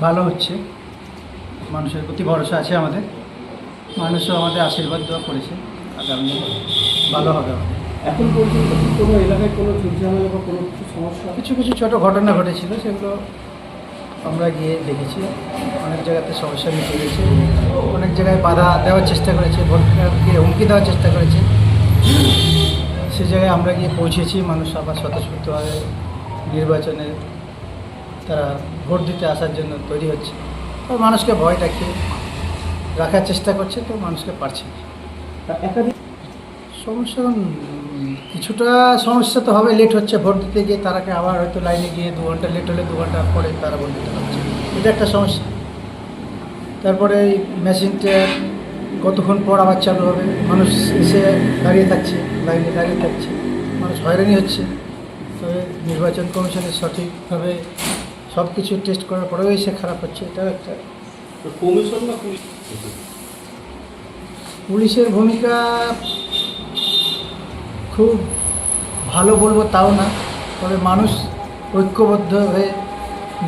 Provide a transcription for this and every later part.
ভালো হচ্ছে। মানুষের প্রতি ভরসা আছে আমাদের। মানুষও আমাদের আশীর্বাদ দেওয়া করেছে। আগামী ভালো হবে আমাদের। এখন পর্যন্ত কোনো এলাকায় কোনো ঝুটঝামেলা বা কোনো কিছু সমস্যা? কিছু কিছু ছোট ঘটনা ঘটেছিল সেগুলো আমরা গিয়ে দেখেছি। অনেক জায়গাতে সমস্যা মিটে গেছে। অনেক জায়গায় বাধা দেওয়ার চেষ্টা করেছে ভোটকে হুমকি দেওয়ার চেষ্টা করেছে। সে জায়গায় আমরা গিয়ে পৌঁছেছি। মানুষ আবার স্বতঃস্ফূর্তভাবে নির্বাচনে তারা ভোট দিতে আসার জন্য তৈরি হচ্ছে। তো মানুষকে ভয় দেখিয়ে রাখার চেষ্টা করছে তো মানুষকে পারছে না। একাধিক সমস্যা কিছুটা সমস্যা তো হবে লেট হচ্ছে ভোট দিতে গিয়ে তারাকে আবার হয়তো লাইনে গিয়ে দু ঘণ্টা লেট হলে দু ঘণ্টা পরে তারা ভোট দিতে পারছে। এটা একটা সমস্যা। তারপরে মেশিনটা কতক্ষণ পর আবার চালু হবে? মানুষ এসে দাঁড়িয়ে থাকছে লাইনে দাঁড়িয়ে থাকছে। মানুষ হয়রানি হচ্ছে। তবে নির্বাচন কমিশনের সঠিকভাবে সব কিছু টেস্ট করার পরেও এসে খারাপ হচ্ছে এটাও একটা। কমিশন না পুলিশ? পুলিশের ভূমিকা খুব ভালো বলব তাও না তবে মানুষ ঐক্যবদ্ধ হয়ে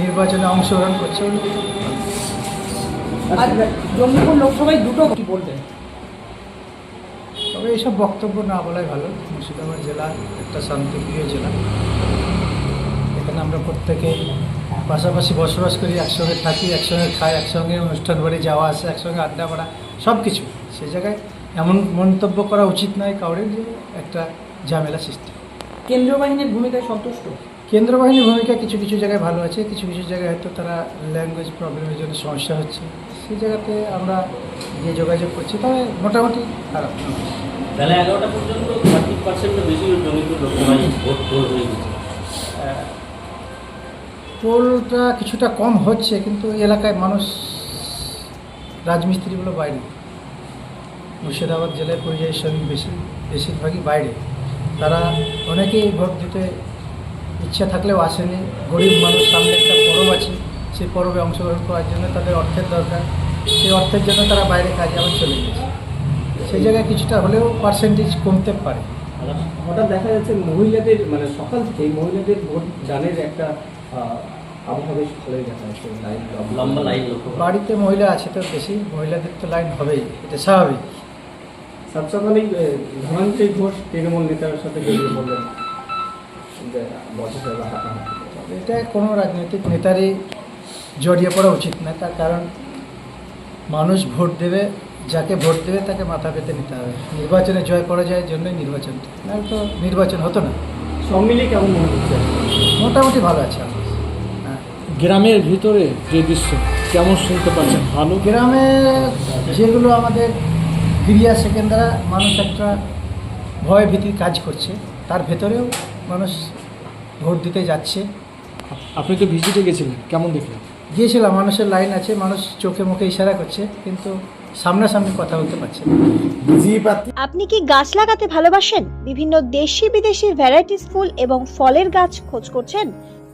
নির্বাচনে অংশগ্রহণ করছে। বলে আর জম্মুপুর লোকসভায় দুটো কি বলবেন তবে এইসব বক্তব্য না বলাই ভালো মুর্শিদাবাদ জেলা একটা শান্তিপ্রিয় জেলা। আমরা প্রত্যেকে পাশাপাশি বসবাস করি একসঙ্গে থাকি একসঙ্গে খাই একসঙ্গে অনুষ্ঠান বাড়ি যাওয়া আসা একসঙ্গে আড্ডা মারা সব কিছু। সেই জায়গায় এমন মন্তব্য করা উচিত নয় কাউরের যে একটা ঝামেলা সৃষ্টি। কেন্দ্র বাহিনীর ভূমিকায় সন্তুষ্ট? কেন্দ্র বাহিনীর ভূমিকা কিছু কিছু জায়গায় ভালো আছে কিছু কিছু জায়গায় হয়তো তারা ল্যাঙ্গুয়েজ প্রবলেমের জন্য সমস্যা হচ্ছে। সেই জায়গাতে আমরা গিয়ে যোগাযোগ করছি তবে মোটামুটি খারাপ। বেলা এগারোটা পর্যন্ত থার্টি পার্সেন্টের বেশি জমিতে ভোট ভোট হয়ে গেছে। পোলটা কিছুটা কম হচ্ছে, কিন্তু এলাকায় মানুষ, রাজমিস্ত্রিগুলো বাইরে। মুর্শিদাবাদ জেলায় পরিযায়ী শ্রমিক বেশি, বেশিরভাগই বাইরে। তারা অনেকেই ভোট দিতে ইচ্ছা থাকলেও আসেনি। গরিব মানুষ, সামনে একটা পরব আছে। সেই পরবে অংশগ্রহণ করার জন্য তাদের অর্থের দরকার। সেই অর্থের জন্য তারা বাইরে কাজে আবার চলে গেছে। সেই জায়গায় কিছুটা হলেও পার্সেন্টেজ কমতে পারে। হঠাৎ দেখা যাচ্ছে মহিলাদের মানে সকাল থেকে মহিলাদের ভোট দানের একটা আবহাওয়া বেশ ভালোই দেখা যাচ্ছে লাইন লম্বা। লাইন লক্ষ্য বাড়িতে মহিলা আছে তো বেশি মহিলাদের তো লাইন হবেই এটা স্বাভাবিক। সাত সকালেই আহ, ধনঞ্জয় ঘোষ তৃণমূল নেতার সাথে বেরিয়ে বললেন যে এটা কোনো রাজনৈতিক নেতারই জড়িয়ে পড়া উচিত না তার কারণ মানুষ ভোট দেবে যাকে ভোট দেবে তাকে মাথা পেতে নিতে হবে। নির্বাচনে জয় পরাজয়ের জন্যই নির্বাচনটা নাহলে তো নির্বাচন হতো না। সব মিলিয়ে কেমন মনে হচ্ছে? মোটামুটি ভালো আছে। হ্যাঁ গ্রামের ভিতরে যে দৃশ্য কেমন শুনতে পাচ্ছেন? ভালো। গ্রামে যেগুলো আমাদের ক্রিয়া সেকেন্দারা মানুষ একটা ভয় ভীতির কাজ করছে তার ভেতরেও মানুষ ভোট দিতে যাচ্ছে। আপনি তো ভিজিটে গেছিলেন কেমন দেখলেন? গিয়েছিলাম মানুষের লাইন আছে মানুষ চোখে মুখে ইশারা করছে কিন্তু সামনাসামনি কথা বলতে পারছে না। আপনি কি গাছ লাগাতে ভালোবাসেন? বিভিন্ন দেশি বিদেশি ভ্যারাইটিস ফুল এবং ফলের গাছ খোঁজ করছেন?